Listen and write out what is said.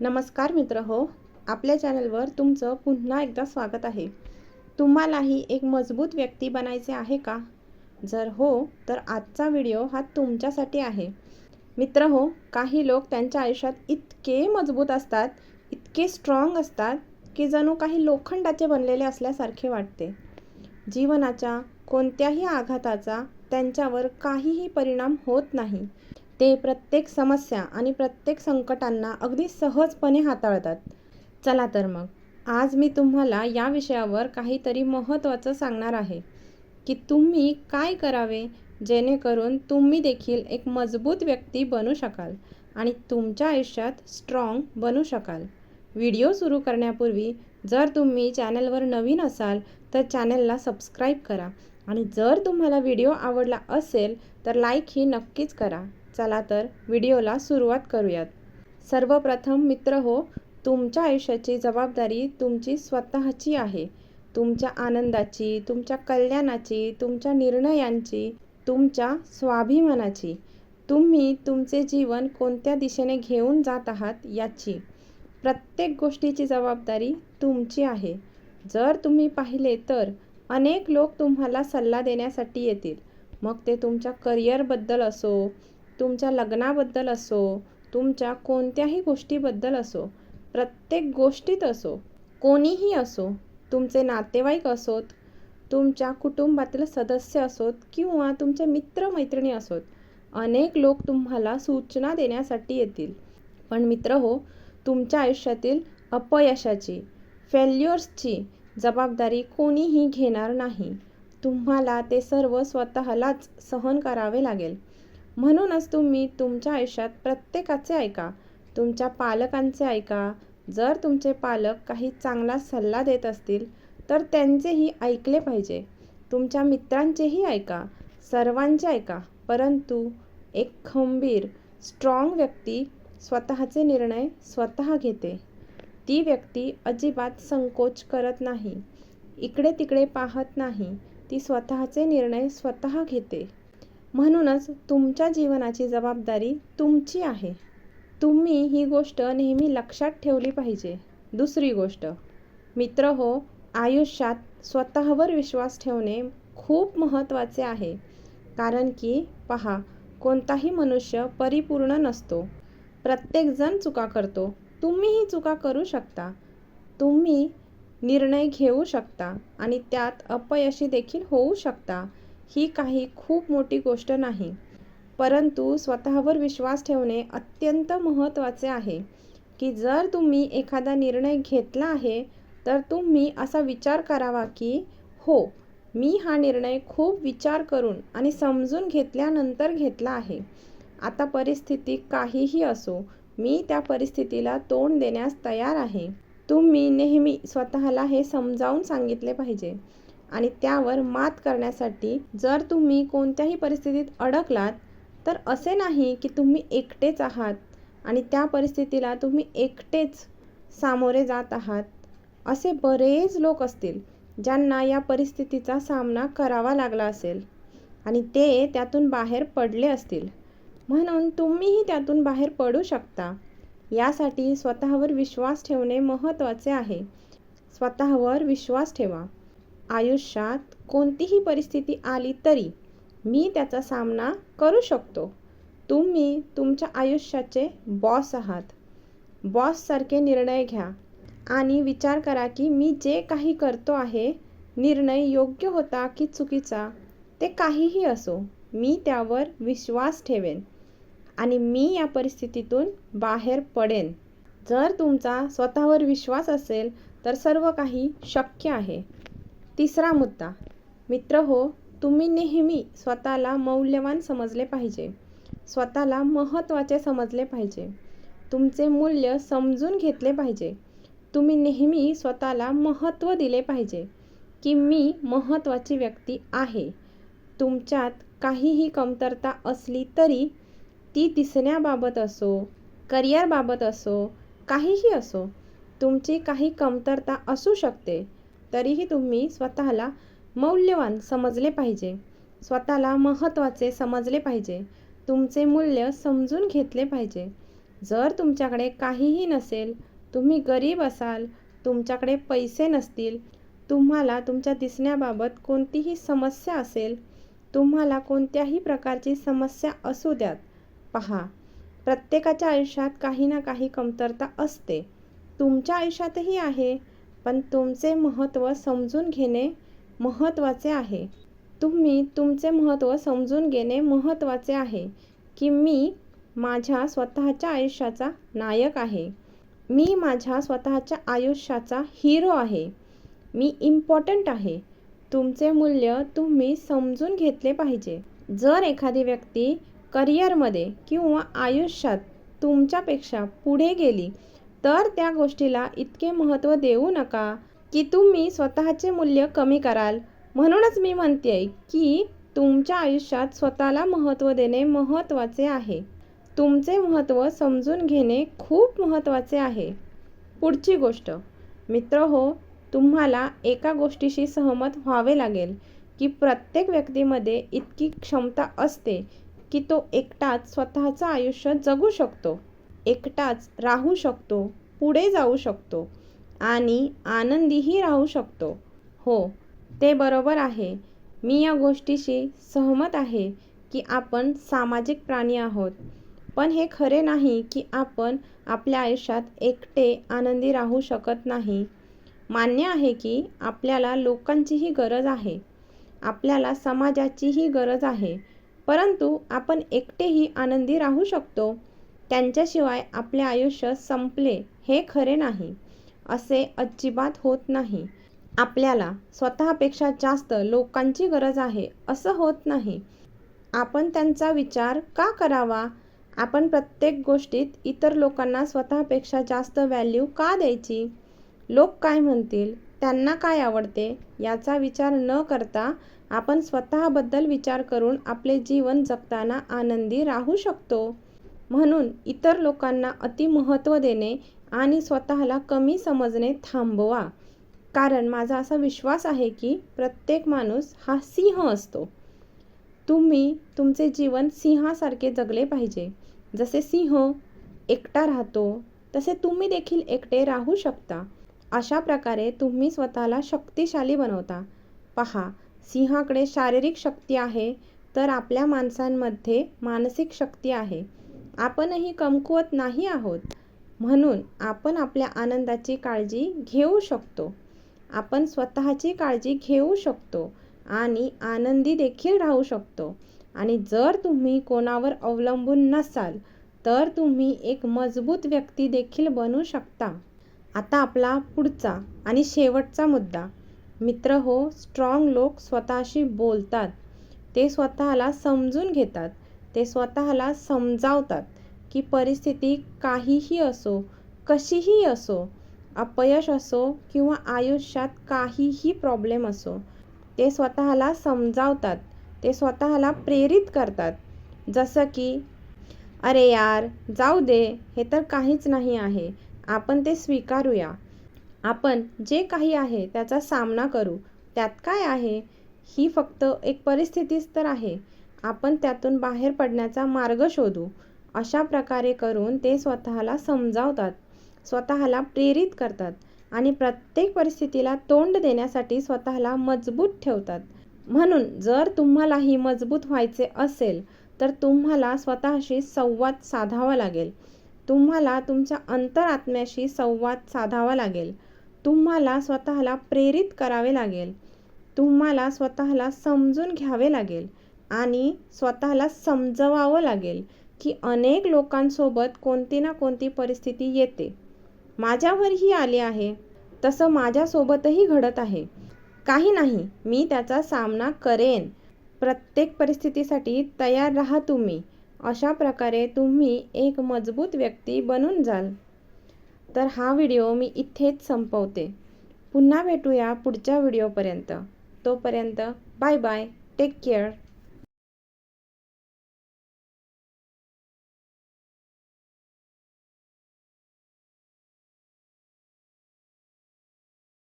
नमस्कार मित्र हो आपल्या चॅनलवर तुमचं पुन्हा एकदा स्वागत आहे. तुम्हालाही एक मजबूत व्यक्ती बनायचे आहे का? जर हो तर आजचा व्हिडिओ हा तुमच्यासाठी आहे. मित्र हो काही लोक त्यांच्या आयुष्यात इतके मजबूत असतात इतके स्ट्रॉंग असतात की जणू काही लोखंडाचे बनलेले असल्यासारखे वाटते. जीवनाच्या कोणत्याही आघाताचा त्यांच्यावर काहीही परिणाम होत नाही. ते प्रत्येक समस्या आणि प्रत्येक संकटांना अगदी सहजपणे हाताळतात. चला तर मग आज मी तुम्हाला या विषयावर काहीतरी महत्त्वाचं सांगणार आहे. की तुम्ही काय करावे? जेणेकरून तुम्ही देखील एक मजबूत व्यक्ती बनू शकाल आणि तुमच्या आयुष्यात स्ट्रॉंग बनू शकाल. व्हिडिओ सुरू करण्यापूर्वी जर तुम्ही चॅनलवर नवीन असाल तर चॅनलला सबस्क्राईब करा आणि जर तुम्हाला व्हिडिओ आवडला असेल तर लाईक ही नक्कीच करा. चला तर व्हिडिओला सुरुवात करूयात. सर्वप्रथम मित्र हो तुमच्या आयुष्याची जबाबदारी तुमची स्वतःची आहे. तुमच्या आनंदाची तुमच्या कल्याणाची तुमच्या निर्णयांची तुमच्या स्वाभिमानाची. तुम्ही तुमचे जीवन कोणत्या दिशेने घेऊन जात आहात याची. प्रत्येक गोष्टीची जबाबदारी तुमची आहे. जर तुम्ही पाहिले तर अनेक लोक तुम्हाला सल्ला देण्यासाठी येतील. मग ते तुमच्या करिअरबद्दल असो तुमच्या लग्नाबद्दल असो तुमच्या कोणत्याही गोष्टीबद्दल असो प्रत्येक गोष्टीत असो कोणीही असो तुमचे नातेवाईक असोत तुमच्या कुटुंबातील सदस्य असोत किंवा तुमचे मित्रमैत्रिणी असोत अनेक लोक तुम्हाला सूचना देण्यासाठी येतील. पण मित्र हो तुमच्या आयुष्यातील अपयशाची फेल्युअर्सची जबाबदारी कोणीही घेणार नाही. तुम्हाला ते सर्व स्वतःलाच सहन करावे लागेल. म्हणूनच तुम्ही तुमच्या आयुष्यात प्रत्येकाचे ऐका तुमच्या पालकांचे ऐका. जर तुमचे पालक काही चांगला सल्ला देत असतील तर त्यांचेही ऐकले पाहिजे. तुमच्या मित्रांचेही ऐका सर्वांचे ऐका. परंतु एक खंबीर स्ट्रॉंग व्यक्ती स्वतःचे निर्णय स्वतः घेते. ती व्यक्ती अजिबात संकोच करत नाही. इकडे तिकडे पाहत नाही. ती स्वतःचे निर्णय स्वतः घेते. म्हणूनच तुमच्या जीवनाची जबाबदारी तुमची आहे. तुम्ही ही गोष्ट नेहमी लक्षात ठेवली पाहिजे. दुसरी गोष्ट मित्र हो आयुष्यात स्वतःवर विश्वास ठेवणे खूप महत्त्वाचे आहे. कारण की पहा कोणताही मनुष्य परिपूर्ण नसतो. प्रत्येकजण चुका करतो. तुम्हीही चुका करू शकता. तुम्ही निर्णय घेऊ शकता आणि त्यात अपयशी देखील होऊ शकता. ही काही खूप मोठी गोष्ट नाही. परंतु स्वतःवर विश्वास ठेवणे अत्यंत महत्त्वाचे आहे की जर तुम्ही एखादा निर्णय घेतला आहे तर तुम्ही असा विचार करावा की हो मी हा निर्णय खूप विचार करून आणि समजून घेतल्यानंतर घेतला आहे. आता परिस्थिती काहीही असो मी त्या परिस्थितीला तोंड देण्यास तयार आहे. तुम्ही नेहमी स्वतःला हे समजावून सांगितले पाहिजे. आणि त्यावर मात करण्यासाठी जर तुम्ही कोणत्याही परिस्थितीत अडकलात तर असे नाही की तुम्ही एकटेच आहात आणि त्या परिस्थितीला तुम्ही एकटेच सामोरे जात आहात. असे बरेच लोक असतील ज्यांना या परिस्थितीचा सामना करावा लागला असेल आणि ते त्यातून बाहेर पडले असतील. म्हणून तुम्हीही त्यातून बाहेर पडू शकता. यासाठी स्वतःवर विश्वास ठेवणे महत्त्वाचे आहे. स्वतःवर विश्वास ठेवा. आयुष्यात कोणतीही परिस्थिती आली तरी मी त्याचा सामना करू शकतो. तुम्ही तुमच्या आयुष्याचे बॉस आहात. बॉससारखे निर्णय घ्या आणि विचार करा की मी जे काही करतो आहे निर्णय योग्य होता की चुकीचा ते काहीही असो मी त्यावर विश्वास ठेवेन आणि मी या परिस्थितीतून बाहेर पडेन. जर तुमचा स्वतःवर विश्वास असेल तर सर्व काही शक्य आहे. तिसरा मुद्दा. मित्र हो तुम्ही नेहमी स्वतःला मौल्यवान समजले पाहिजे. स्वतःला महत्त्वाचे समजले पाहिजे. तुमचे मूल्य समजून घेतले पाहिजे. तुम्ही नेहमी स्वतःला महत्त्व दिले पाहिजे की मी महत्त्वाची व्यक्ती आहे. तुमच्यात काहीही कमतरता असली तरी ती दिसण्याबाबत असो करिअरबाबत असो काहीही असो तुमची काही कमतरता असू शकते. तरीही तुम्ही स्वतःला मौल्यवान समजले पाहिजे. स्वतःला महत्त्वाचे समजले पाहिजे. तुमचे मूल्य समजून घेतले पाहिजे. जर तुमच्याकडे काहीही नसेल तुम्ही गरीब असाल तुमच्याकडे पैसे नसतील तुम्हाला तुमच्या दिसण्याबाबत कोणतीही समस्या असेल तुम्हाला कोणत्याही प्रकारची समस्या असू द्यात. पहा प्रत्येकाच्या आयुष्यात काही ना काही कमतरता असते. तुमच्या आयुष्यातही आहे पण तुमचे महत्त्व समजून घेणे महत्त्वाचे आहे. तुम्ही तुमचे महत्त्व समजून घेणे महत्त्वाचे आहे की मी माझ्या स्वतःच्या आयुष्याचा नायक आहे. मी माझ्या स्वतःच्या आयुष्याचा हिरो आहे. मी इम्पॉर्टंट आहे. तुमचे मूल्य तुम्ही समजून घेतले पाहिजे. जर एखादी व्यक्ती करिअरमध्ये किंवा आयुष्यात तुमच्यापेक्षा पुढे गेली तर त्या गोष्टीला इतके महत्त्व देऊ नका की तुम्ही स्वतःचे मूल्य कमी कराल. म्हणूनच मी म्हणते की तुमच्या आयुष्यात स्वतःला महत्त्व देणे महत्त्वाचे आहे. तुमचे महत्त्व समजून घेणे खूप महत्त्वाचे आहे. पुढची गोष्ट. मित्र हो तुम्हाला एका गोष्टीशी सहमत व्हावे लागेल की प्रत्येक व्यक्तीमध्ये इतकी क्षमता असते की तो एकटाच स्वतःचं आयुष्य जगू शकतो. एकटाच राहू शकतो पुढे जाऊ शकतो आणि आनंदीही राहू शकतो. हो ते बरोबर आहे. मी या गोष्टीशी सहमत आहे की आपण सामाजिक प्राणी आहोत. पण हे खरे नाही की आपण आपल्या आयुष्यात एकटे आनंदी राहू शकत नाही. मान्य आहे की आपल्याला लोकांचीही गरज आहे. आपल्याला समाजाचीही गरज आहे. परंतु आपण एकटेही आनंदी राहू शकतो त्यांच्याशिवाय आपले आयुष्य संपले हे खरे नाही असे अजिबात होत नाही. आपल्याला स्वतःपेक्षा जास्त लोकांची गरज आहे असं होत नाही. आपण त्यांचा विचार का करावा? आपण प्रत्येक गोष्टीत इतर लोकांना स्वतःपेक्षा जास्त व्हॅल्यू का द्यायची? लोक काय म्हणतील? त्यांना काय आवडते? याचा विचार न करता आपण स्वतःबद्दल विचार करून आपले जीवन जगताना आनंदी राहू शकतो. म्हणून इतर लोकांना अति महत्त्व देणे आणि स्वतःला कमी समजणे थांबवा. कारण माझा असा विश्वास आहे की प्रत्येक माणूस हा सिंह असतो. तुम्ही तुमचे जीवन सिंहासारखे जगले पाहिजे. जसे सिंह एकटा राहतो तसे तुम्ही देखील एकटे राहू शकता. अशा प्रकारे तुम्ही स्वतःला शक्तिशाली बनवता. पहा सिंहाकडे शारीरिक शक्ती आहे तर आपल्या माणसांमध्ये मानसिक शक्ती आहे. आपणही कमकुवत नाही आहोत. म्हणून आपण आपल्या आनंदाची काळजी घेऊ शकतो. आपण स्वतःची काळजी घेऊ शकतो आणि आनंदी देखील राहू शकतो. आणि जर तुम्ही कोणावर अवलंबून नसाल तर तुम्ही एक मजबूत व्यक्ती देखील बनू शकता. आता आपला पुढचा आणि शेवटचा मुद्दा. मित्र हो स्ट्रॉंग लोक स्वतःशी बोलतात. ते स्वतःला समजून घेतात. ते स्वतःला समजावतात की परिस्थिती काहीही असो कशीही असो अपयश असो किंवा आयुष्यात काहीही प्रॉब्लेम असो ते स्वतःला समजावतात ते स्वतःला प्रेरित करतात. जसं की अरे यार जाऊ दे हे तर काहीच नाही आहे आपण ते स्वीकारूया. आपण जे काही आहे त्याचा सामना करू त्यात काय आहे? ही फक्त एक परिस्थितीच तर आहे. आपण त्यातून बाहेर पडण्याचा मार्ग शोधू. अशा प्रकारे करून ते स्वतःला समजावतात. स्वतःला प्रेरित करतात आणि प्रत्येक परिस्थितीला तोंड देण्यासाठी स्वतःला मजबूत ठेवतात. म्हणून जर तुम्हालाही मजबूत व्हायचे असेल तर तुम्हाला स्वतःशी संवाद साधावा लागेल. तुम्हाला तुमच्या अंतरात्म्याशी संवाद साधावा लागेल. तुम्हाला स्वतःला प्रेरित करावे लागेल. तुम्हाला स्वतःला समजून घ्यावे लागेल. आणि स्वतःला समजवावं लागेल की अनेक लोकांसोबत कोणती ना कोणती परिस्थिती येते. माझ्यावरही आली आहे. तसं माझ्यासोबतही घडत आहे. काही नाही मी त्याचा सामना करेन. प्रत्येक परिस्थितीसाठी तयार राहा तुम्ही. अशा प्रकारे तुम्ही एक मजबूत व्यक्ती बनून जाल. तर हा व्हिडिओ मी इथेच संपवते. पुन्हा भेटूया पुढच्या व्हिडिओपर्यंत. तोपर्यंत बाय बाय टेक केअर.